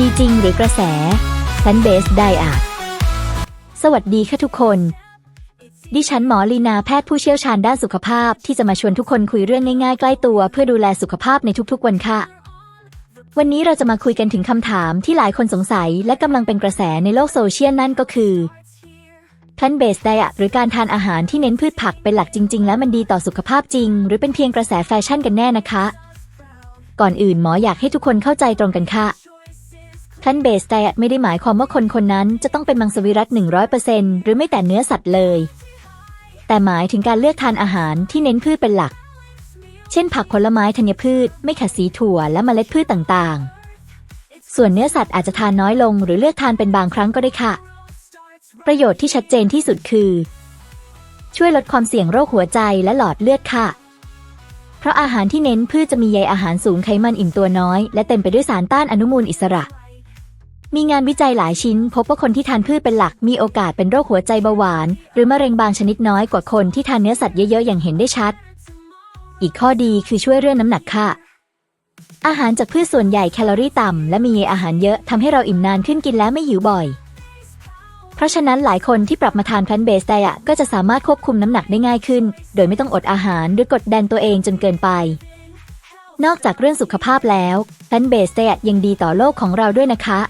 ดีจริงหรือกระแส p l a n t based diet สวัสดีค่ะทุกคน ดิฉันหมอลีนาแพทย์ผู้เชี่ยวชาญด้านสุขภาพที่จะมาชวนทุกคนคุยเรื่องง่ายๆ ใกล้ตัว เพื่อดูแลสุขภาพในทุกๆวันค่ะ วันนี้เราจะมาคุยกันถึงคำถามที่หลายคนสงสัย และกำลังเป็นกระแสในโลกโซเชียลนั่นก็คือ plant based diet หรือการทานอาหารที่เน้นพืชผักเป็นหลักจริง ๆ แล้วมันดีต่อสุขภาพจริง หรือเป็นเพียงกระแสแฟชั่นกันแน่นะคะ ก่อนอื่นหมออยากให้ทุกคนเข้าใจตรงกันค่ะ plant based diet ไม่ได้หมายความว่าคนคนนั้นจะต้องเป็นมังสวิรัต 100%หรือไม่แต่เนื้อสัตว์เลย แต่หมายถึงการเลือกทานอาหารที่เน้นพืชเป็นหลัก เช่น ผักผลไม้ธัญพืช ไม่ขัดสีถั่วและเมล็ดพืชต่างๆ ส่วนเนื้อสัตว์อาจจะทานน้อยลง หรือเลือกทานเป็นบางครั้งก็ได้ค่ะ ประโยชน์ที่ชัดเจนที่สุดคือ ช่วยลดความเสี่ยงโรคหัวใจและหลอดเลือดค่ะเพราะอาหารที่เน้นพืชจะมีใยอาหารสูงไขมันอิ่มตัวน้อย และเต็มไปด้วยสารต้านอนุมูลอิสระ มีงานวิจัยหลายชิ้น พบว่าคนที่ทานพืชเป็นหลักมีโอกาสเป็นโรคหัวใจเบาหวาน หรือมะเร็งบางชนิดน้อยกว่าคนที่ทานเนื้อสัตว์เยอะๆอย่างเห็นได้ชัด อีกข้อดีคือช่วยเรื่องน้ำหนักค่ะ อาหารจากพืชส่วนใหญ่แคลอรี่ต่ำและมีอาหารเยอะทำให้เราอิ่มนานขึ้นกินแล้วไม่หิวบ่อย เพราะฉะนั้นหลายคนที่ปรับมาทานแพลนเบสไดอะก็จะสามารถควบคุมน้ำหนักได้ง่ายขึ้น โดยไม่ต้องอดอาหารหรือกดดันตัวเองจนเกินไปนอกจากเรื่องสุขภาพแล้วแพนเบสไดอะยังดีต่อโลกของเราด้วยนะคะ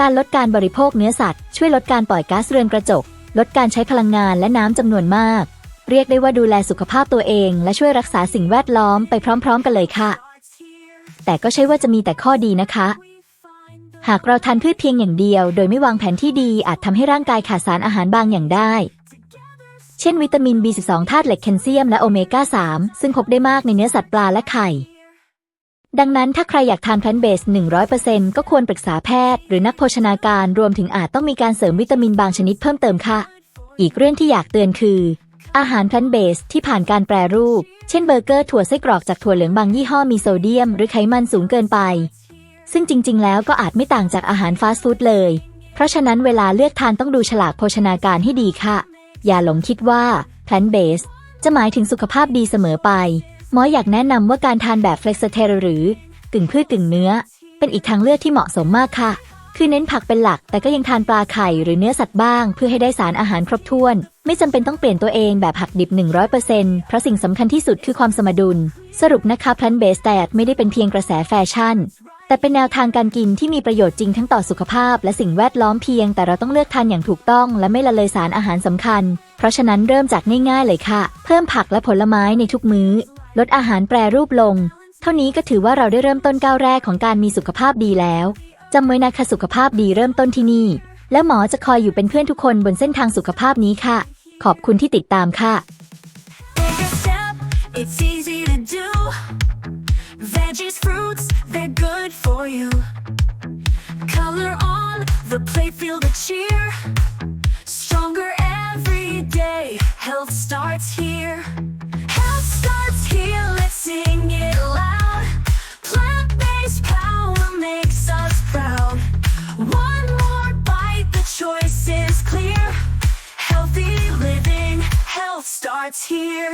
การลดการบริโภคเนื้อสัตว์ ช่วยลดการปล่อยก๊าซเรือนกระจก ลดการใช้พลังงานและน้ำจำนวนมาก เรียกได้ว่าดูแลสุขภาพตัวเอง และช่วยรักษาสิ่งแวดล้อมไปพร้อม ๆ กันเลยค่ะ แต่ก็ใช่ว่าจะมีแต่ข้อดีนะคะ หากเราทานพืชเพียงอย่างเดียว โดยไม่วางแผนที่ดีอาจทำให้ร่างกายขาดสารอาหารบางอย่างได้ เช่น วิตามิน B12 ธาตุเหล็กแคลเซียมและโอเมก้า 3 ซึ่งพบได้มากในเนื้อสัตว์ปลาและไข่ ดังนั้นถ้าใครอยากทานแพลนเบส 100%ก็ควรปรึกษาแพทย์ หรือนักโภชนาการรวมถึงอาจต้องมีการเสริมวิตามินบางชนิดเพิ่มเติมค่ะ อีกเรื่องที่อยากเตือนคือ อาหารแพลนเบสที่ผ่านการแปรรูป เช่นเบอร์เกอร์ถั่วไส้กรอกจากถั่วเหลืองบางยี่ห้อมีโซเดียม หรือไขมันสูงเกินไป ซึ่งจริง ๆ แล้วก็อาจไม่ต่างจากอาหารฟาสต์ฟู้ดเลย เพราะฉะนั้นเวลาเลือกทานต้องดูฉลากโภชนาการให้ดีค่ะ อย่าหลงคิดว่า plant based จะหมายถึงสุขภาพดีเสมอไป หมออยากแนะนำว่าการทานแบบ flexitarian หรือกึ่งพืชกึ่งเนื้อ เป็นอีกทางเลือกที่เหมาะสมมากค่ะ คือเน้นผักเป็นหลัก แต่ก็ยังทานปลาไข่หรือเนื้อสัตว์บ้าง เพื่อให้ได้สารอาหารครบถ้วน ไม่จำเป็นต้องเปลี่ยนตัวเองแบบหักดิบ 100%เพราะสิ่งสำคัญที่สุดคือความสมดุล สรุปนะคะ plant based diet ไม่ได้เป็นเพียงกระแสแฟชั่นแต่เป็นแนวทางการกินที่มีประโยชน์จริงทั้งต่อสุขภาพ และสิ่งแวดล้อมเพียง แต่เราต้องเลือกทานอย่างถูกต้อง และไม่ละเลยสารอาหารสำคัญ เพราะฉะนั้นเริ่มจากง่ายๆเลยค่ะ เพิ่มผักและผลไม้ในทุกมื้อ ลดอาหารแปรรูปลง เท่านี้ก็ถือว่าเราได้เริ่มต้นก้าวแรกของการมีสุขภาพดีแล้วจำไว้นะคะสุขภาพดีเริ่มต้นที่นี่ แล้วหมอจะคอยอยู่เป็นเพื่อนทุกคนบนเส้นทางสุขภาพนี้ค่ะ ขอบคุณที่ติดตามค่ะ it's easy to do. Veggies, fruits, they're good for you. Color on the plate, feel the cheer. Stronger every day, health starts here. here.